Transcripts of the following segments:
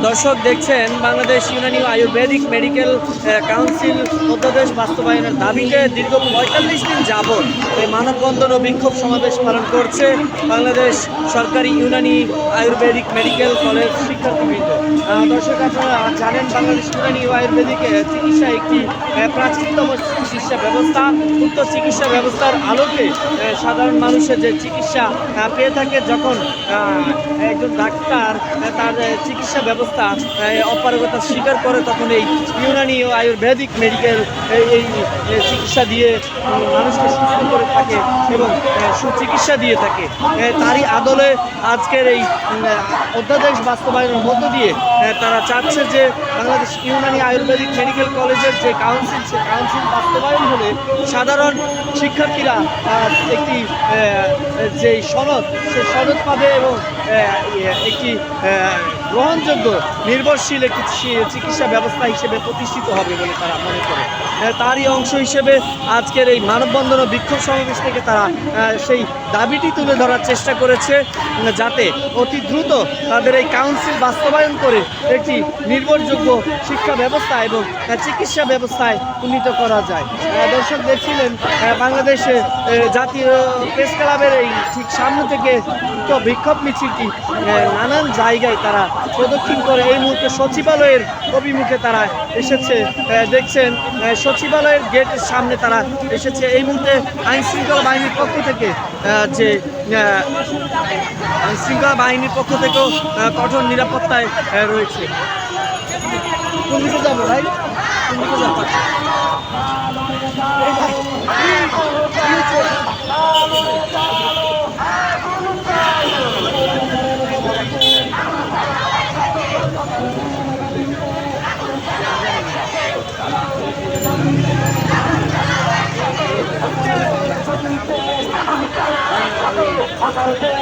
দর্শক দেখছেন, Bangladesh Unani Ayurvedic medical council অধ্যাদেশ বাস্তবায়নের দাবিতে দীর্ঘ পঁয়তাল্লিশ দিন যাবৎ এই মানববন্ধন ও বিক্ষোভ সমাবেশ পালন করছে বাংলাদেশ সরকারি ইউনানি আয়ুর্বেদিক মেডিকেল কলেজ শিক্ষার্থীবৃন্দ। দর্শক আপনারা জানেন, বাংলাদেশ ও আয়ুর্বেদিক চিকিৎসা একটি প্রাচীনতম চিকিৎসা ব্যবস্থা। উক্ত চিকিৎসা ব্যবস্থার আলোকে সাধারণ মানুষের যে চিকিৎসা পেয়ে থাকে যখন একজন ডাক্তার তার চিকিৎসা ব্যবস্থা অপারগতা স্বীকার করে, তখন এই ইউনানি ও আয়ুর্বেদিক মেডিকেল এই চিকিৎসা দিয়ে মানুষকে সুস্থ করে থাকে এবং সুচিকিৎসা দিয়ে থাকে। তারই আদলে আজকের এই অধ্যাদেশ বাস্তবায়নের মধ্য দিয়ে তারা চাচ্ছে যে বাংলাদেশ ইউনানি আয়ুর্বেদিক মেডিকেল কলেজের যে কাউন্সিল, সে কাউন্সিল বাস্তবায়ন হলে সাধারণ শিক্ষার্থীরা একটি যে সনদ, সে সনদ পাবে এবং একটি গ্রহণযোগ্য নির্ভরশীল একটি চিকিৎসা ব্যবস্থা হিসেবে প্রতিষ্ঠিত হবে বলে তারা মনে করে। তারই অংশ হিসেবে আজকের এই মানববন্ধন ও বিক্ষোভ সমাবেশ থেকে তারা সেই দাবিটি তুলে ধরার চেষ্টা করেছে যাতে অতি দ্রুত তাদের এই কাউন্সিল বাস্তবায়ন করে একটি নির্ভরযোগ্য শিক্ষা ব্যবস্থা এবং চিকিৎসা ব্যবস্থায় উন্নীত করা যায়। দর্শক দেখছিলেন বাংলাদেশে জাতীয় প্রেস ক্লাবের এই ঠিক সামনে থেকে তো বিক্ষোভ মিছিলটি নানান জায়গায় তারা প্রদক্ষিণ করে। এই মুহূর্তে সচিবালয়ের অভিমুখে তারা এসেছে দেখছেন সচিবালয়ের গেটের সামনে তারা এসেছে। এই মুহূর্তে আইন শৃঙ্খলা বাহিনীর পক্ষ থেকে যে আহ, আইন শৃঙ্খলা বাহিনীর পক্ষ থেকেও কঠোর নিরাপত্তায় রয়েছে। কোন দিকে যাব ভাই। কোন দিকে যাব শাহবাগে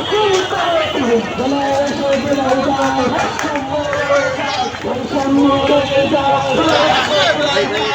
তো এই